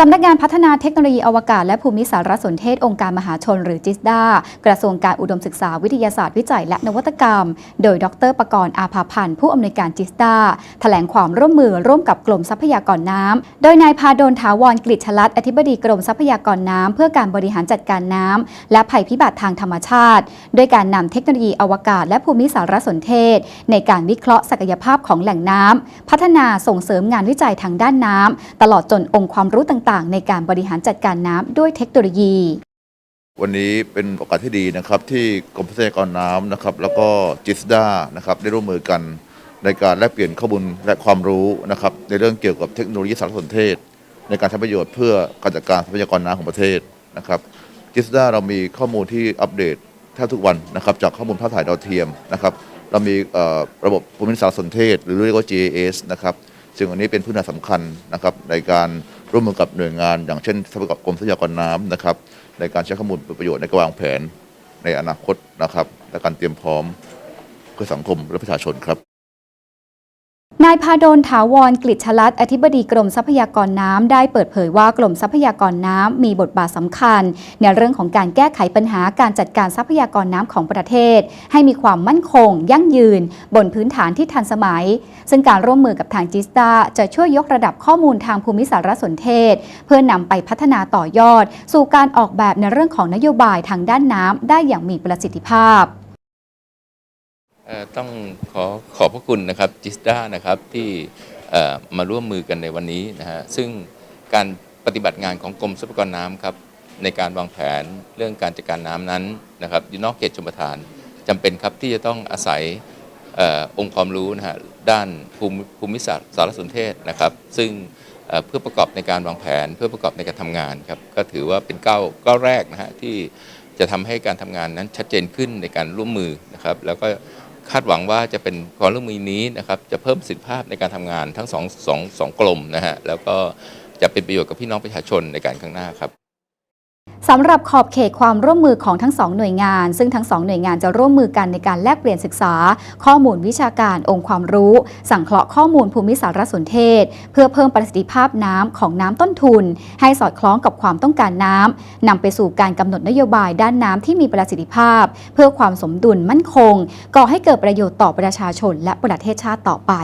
สำนักงานพัฒนาเทคโนโลยีอวกาศและภูมิสารสนเทศองค์การมหาชนหรือจิสดากระทรวงการอุดมศึกษาวิทยาศาสตร์วิจัย และนวัตกรรม โดยดรประกรณ์อาภาพันธ์ผู้อำนวยการจิสดาแถลงความร่วมมือร่วมกับกรมทรัพยากรน้ำโดยนายพาดลถาวรกฤษชลัดอธิบดีกรมทรัพยากรน้ำเพื่อการบริหารจัดการน้ำและภัยพิบัติทางธรรมชาติ ด้วยการนำเทคโนโลยีอวกาศและภูมิสารสนเทศ ในการวิเคราะห์ศักยภาพของแหล่งน้ำพัฒนาส่งเสริมงานวิจัยทางด้านน้ำตลอดจนองค์ความรู้ต่างๆ ในการบริหารจัดการน้ำด้วยเทคโนโลยี วันนี้เป็นโอกาสที่ดีนะครับที่กรมทรัพยากรน้ำนะครับแล้วก็จิสดานะครับได้ร่วมมือกันในการแลกเปลี่ยนข้อมูลและความรู้นะครับในเรื่องเกี่ยวกับเทคโนโลยีสารสนเทศ ในการทำประโยชน์เพื่อการจัดการทรัพยากรน้ำของประเทศนะครับจิสดาเรามีข้อมูลที่อัปเดตแทบทุกวันนะครับจากข้อมูลภาพถ่ายดาวเทียมนะครับเรามีระบบภูมิสารสนเทศ หรือเรียกว่า GIS นะครับ ซึ่งอันนี้เป็นพื้นฐานสำคัญนะครับในการร่วมมือกับหน่วยงาน อย่างเช่นทรัพยากรกรมทรัพยากรน้ำนะครับในการใช้ข้อมูลเป็นประโยชน์ในการวางแผนในอนาคตนะครับและการเตรียมพร้อมเพื่อสังคมและประชาชนครับ นายพาดลถาวรกฤษชลัดอธิบดีกรมทรัพยากรน้ำได้เปิดเผยว่ากรมทรัพยากรน้ำมีบทบาทสำคัญ ในเรื่องของการแก้ไขปัญหาการจัดการทรัพยากรน้ำของประเทศ ให้มีความมั่นคง ยั่งยืน บนพื้นฐานที่ทันสมัย ซึ่งการร่วมมือกับทางจิสตาจะช่วยยกระดับข้อมูลทางภูมิสารสนเทศ เพื่อนำไปพัฒนาต่อยอด สู่การออกแบบในเรื่องของนโยบายทางด้านน้ำได้อย่างมีประสิทธิภาพ ต้องขอขอบพระคุณนะครับจิสดานะครับที่มาร่วมมือกันในวันนี้นะฮะซึ่งการปฏิบัติงานของกรมทรัพยากรน้ำครับในการวางแผนเรื่องการจัดการน้ำนั้นนะครับอยู่นอกเขตชลประทานจำเป็นครับที่จะต้องอาศัยอองค์ความรู้นะฮะด้านภูมิภูมิศาสตร์สารสนเทศนะครับ ซึ่งเพื่อประกอบในการวางแผน เพื่อประกอบในการทำงานครับก็ถือว่าเป็นก้าวก้าวแรกนะฮะที่จะทำให้การทำงานนั้นชัดเจนขึ้นในการร่วมมือนะครับ แล้วก็ คาดหวังว่าจะเป็นความร่วมมือนี้นะครับจะเพิ่มประสิทธิภาพในการทำงานทั้งสองสองสองกลมนะฮะแล้วก็จะเป็นประโยชน์กับพี่น้องประชาชนในการข้างหน้าครับ สำหรับขอบเขตความร่วมมือของทั้งสองหน่วยงาน ซึ่งทั้งสองหน่วยงานจะร่วมมือกันในการแลกเปลี่ยนศึกษา ข้อมูลวิชาการองค์ความรู้ สังเคราะห์ข้อมูลภูมิสารสนเทศ เพื่อเพิ่มประสิทธิภาพน้ำของน้ำต้นทุน ให้สอดคล้องกับความต้องการน้ำนำไปสู่การกำหนดนโยบายด้านน้ำที่มีประสิทธิภาพ เพื่อความสมดุลมั่นคง ก่อให้เกิดประโยชน์ต่อประชาชนและประเทศชาติต่อไป